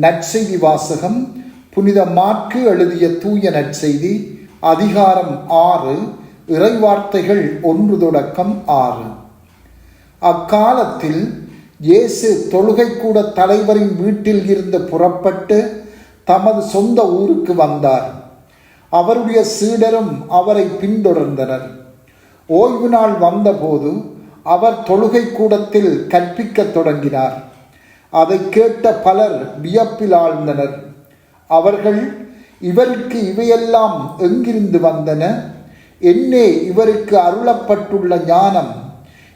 நற்செய்தி வாசகம் புனித மாற்கு எழுதிய தூய நற்செய்தி அதிகாரம் ஆறு இறைவார்த்தைகள் ஒன்று தொடக்கம் ஆறு. அக்காலத்தில் இயேசு தொழுகைக்கூட தலைவரின் வீட்டில் இருந்து புறப்பட்டு தமது சொந்த ஊருக்கு வந்தார். அவருடைய சீடரும் அவரை பின்தொடர்ந்தனர். ஓய்வு நாள் வந்தபோது அவர் தொழுகை கூடத்தில் கற்பிக்கத் தொடங்கினார். அதை கேட்ட பலர் வியப்பில் ஆழ்ந்தனர். அவர்கள் இவருக்கு இவையெல்லாம் எங்கிருந்து வந்தன? என்னே இவருக்கு அருளப்பட்டுள்ள ஞானம்?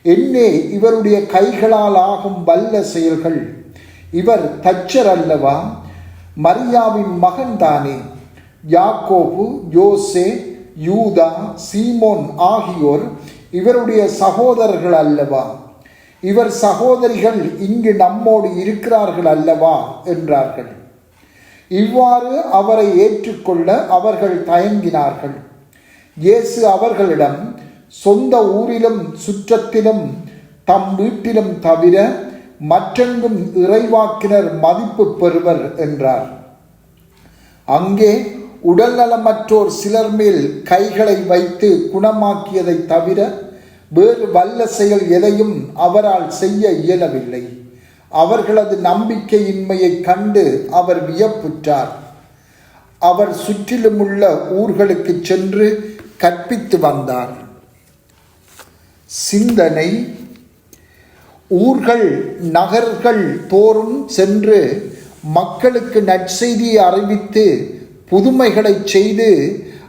என்னே இவருடைய கைகளால் ஆகும் வல்ல செயல்கள்? இவர் தச்சர் அல்லவா? மரியாவின் மகன்தானே யாக்கோபு யோசே யூதா சீமோன் ஆகியோர் இவருடைய சகோதரர்கள் அல்லவா? இவர் சகோதரிகள் இங்கு நம்மோடு இருக்கிறார்கள் அல்லவா? என்றார்கள். இவ்வாறு அவரை ஏற்றுக்கொள்ள அவர்கள் தயங்கினார்கள். இயேசு அவர்களிடம் சொந்த ஊரிலும் சுற்றத்திலும் தம் வீட்டிலும் தவிர மற்றெங்கும் இறைவாக்கினர் மதிப்பு பெறுவர் என்றார். அங்கே உடல்நலமற்றோர் சிலர் மேல் கைகளை வைத்து குணமாக்கியதை தவிர வேறு வல்ல செயல் எதையும் அவரால் செய்ய இயலவில்லை. அவர்களது நம்பிக்கையின்மையை கண்டு அவர் வியப்புற்றார். அவர் சுற்றிலுமுள்ள ஊர்களுக்கு சென்று கற்பித்து வந்தார். சிந்தனை. ஊர்கள் நகர்கள் தோறும் சென்று மக்களுக்கு நற்செய்தியை அறிவித்து புதுமைகளை செய்து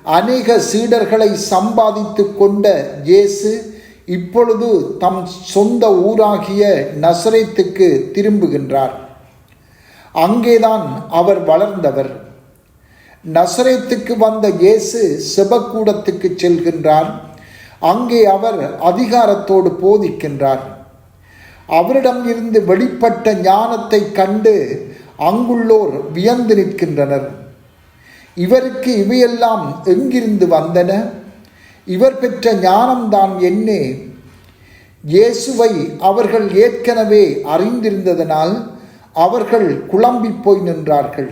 அநேக சீடர்களை சம்பாதித்து கொண்ட இயேசு இப்பொழுது தம் சொந்த ஊராகிய நசரேத்துக்கு திரும்புகின்றார். அங்கேதான் அவர் வளர்ந்தவர். நசரேத்துக்கு வந்த இயேசு செபக்கூடத்துக்கு செல்கின்றார் அங்கே அவர் அதிகாரத்தோடு போதிக்கின்றார். அவரிடம் இருந்து வெளிப்பட்ட ஞானத்தை கண்டு அங்குள்ளோர் வியந்து நிற்கின்றனர். இவருக்கு இவையெல்லாம் எங்கிருந்து வந்தன? இவர் பெற்ற ஞானம்தான் என்னே. இயேசுவை அவர்கள் ஏற்கனவே அறிந்திருந்ததனால் அவர்கள் குழம்பி போய் நின்றார்கள்.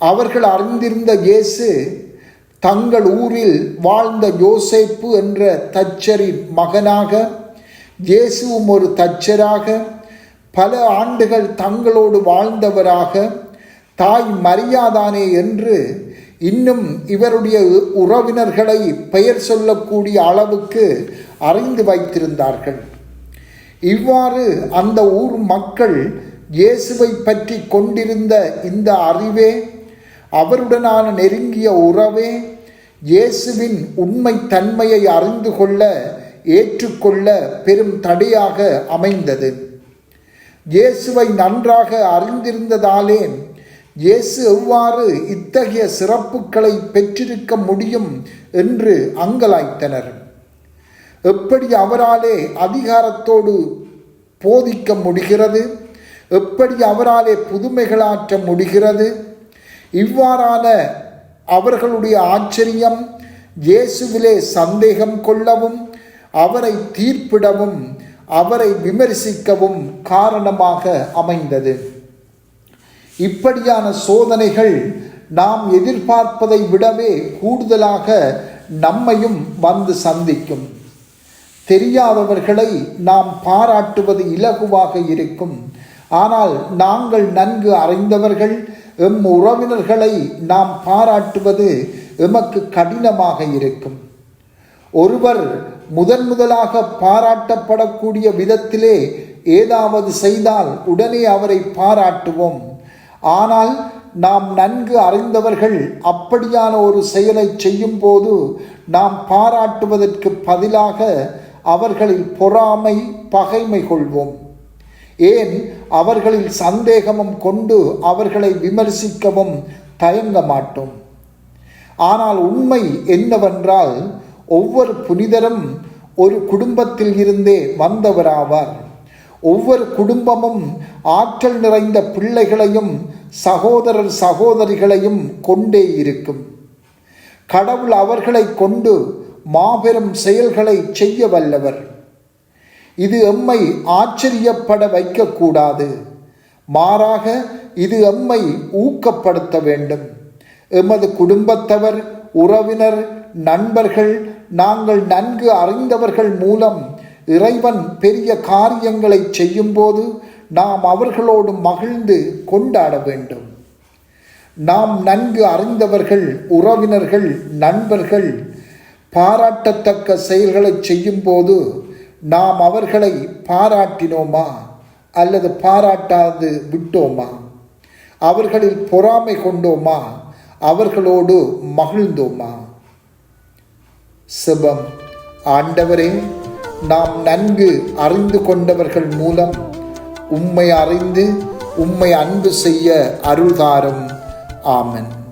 அவர்கள் அறிந்திருந்த இயேசு தங்கள் ஊரில் வாழ்ந்த யோசேப்பு என்ற தச்சரின் மகனாக இயேசுவும் ஒரு தச்சராக பல ஆண்டுகள் தங்களோடு வாழ்ந்தவராக தாய் மரியாதானே என்று இன்னும் இவருடைய உறவினர்களை பெயர் சொல்லக்கூடிய அளவுக்கு அறிந்து வைத்திருந்தார்கள். இவ்வாறு அந்த ஊர் மக்கள் இயேசுவை பற்றி கொண்டிருந்த இந்த அறிவே அவருடனான நெருங்கிய உறவே இயேசுவின் உண்மை தன்மையை அறிந்து கொள்ள ஏற்றுக்கொள்ள பெரும் தடையாக அமைந்தது. இயேசுவை நன்றாக அறிந்திருந்ததாலே இயேசு எவ்வாறு இத்தகைய சிறப்புகளை பெற்றிருக்க முடியும் என்று அங்கலாய்த்தனர். எப்படி அவராலே அதிகாரத்தோடு போதிக்க முடிகிறது? எப்படி அவராலே புதுமைகளாற்ற முடிகிறது? இவ்வாறான அவர்களுடைய ஆச்சரியம் இயேசுவிலே சந்தேகம் கொள்ளவும் அவரை தீர்ப்பிடவும் அவரை விமர்சிக்கவும் காரணமாக அமைந்தது. இப்படியான சோதனைகள் நாம் எதிர்பார்ப்பதை விடவே கூடுதலாக நம்மையும் வந்து சந்திக்கும். தெரியாதவர்களை நாம் பாராட்டுவது இலகுவாக இருக்கும். ஆனால் நாங்கள் நன்கு அறிந்தவர்கள் எம் உறவினர்களை நாம் பாராட்டுவது எமக்கு கடினமாக இருக்கும். ஒருவர் முதன் முதலாக பாராட்டப்படக்கூடிய விதத்திலே ஏதாவது செய்தால் உடனே அவரை பாராட்டுவோம். ஆனால் நாம் நன்கு அறிந்தவர்கள் அப்படியான ஒரு செயலை செய்யும் போது நாம் பாராட்டுவதற்கு பதிலாக அவர்களில் பொறாமை பகைமை கொள்வோம். ஏன்? அவர்களில் சந்தேகமும் கொண்டு அவர்களை விமர்சிக்கவும் தயங்க மாட்டோம். ஆனால் உண்மை என்னவென்றால் ஒவ்வொரு புனிதரும் ஒரு குடும்பத்தில் இருந்தே வந்தவராவார். ஒவ்வொரு குடும்பமும் ஆற்றல் நிறைந்த பிள்ளைகளையும் சகோதரர் சகோதரிகளையும் கொண்டே இருக்கும். கடவுள் அவர்களை கொண்டு மாபெரும் செயல்களை செய்ய வல்லவர். இது எம்மை ஆச்சரியப்பட வைக்கக்கூடாது. மாறாக இது எம்மை ஊக்கப்படுத்த வேண்டும். எமது குடும்பத்தவர் உறவினர் நண்பர்கள் நாங்கள் நன்கு அறிந்தவர்கள் மூலம் இறைவன் பெரிய காரியங்களை செய்யும்போது நாம் அவர்களோடு மகிழ்ந்து கொண்டாட வேண்டும். நாம் நன்கு அறிந்தவர்கள் உறவினர்கள் நண்பர்கள் பாராட்டத்தக்க செயல்களை செய்யும்போது நாம் அவர்களை பாராட்டினோமா அல்லது பாராட்டாது விட்டோமா? அவர்களில் பொறாமை கொண்டோமா? அவர்களோடு மகிழ்ந்தோமா? சிவம் ஆண்டவரே நாம் நன்கு அறிந்து கொண்டவர்கள் மூலம் உம்மை அறிந்து உம்மை அன்பு செய்ய அருள்தாரும். ஆமன்.